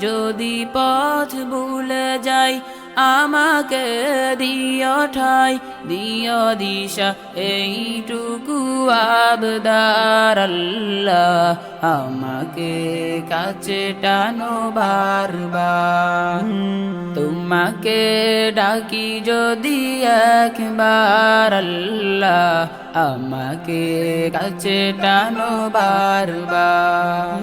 যদি পথ ভুলে যাই, আমাকে দিয় ঠাই, দিয় দিশা, এইটুকু আবদার আল্লাহ আমাকে কাছে টানো বারবার। তোমাকে ডাকি যদি একবার আল্লাহ আমাকে কাছে টানো বারবার।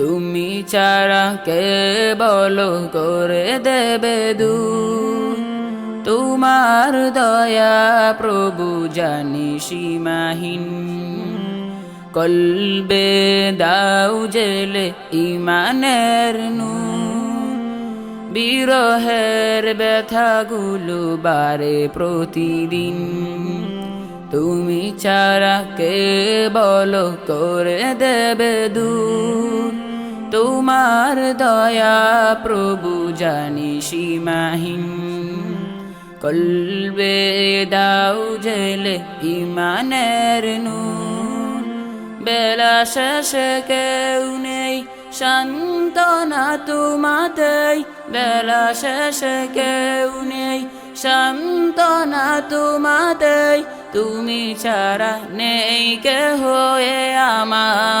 তুমি চারা কে বলো করে দেবে দু তোমার দয়া প্রভু জানি সীমাহীন। কলবে দাও জেলে ইমানের নু বিরহের ব্যথাগুলো বারে প্রতিদিন। তুমি চারা কে বলো করে দেবে দূর? তোমার দয়া প্রভু জানি সীমাহীন। কলবে দাও জেলে ইমানের নূর। বেলা শেষে কেউ নেই শান্তনা তোমাতেই। বেলা শেষে কেউ নেই শান্তনা তোমাতেই। তুমি ছাড়া নেই কে হয়ে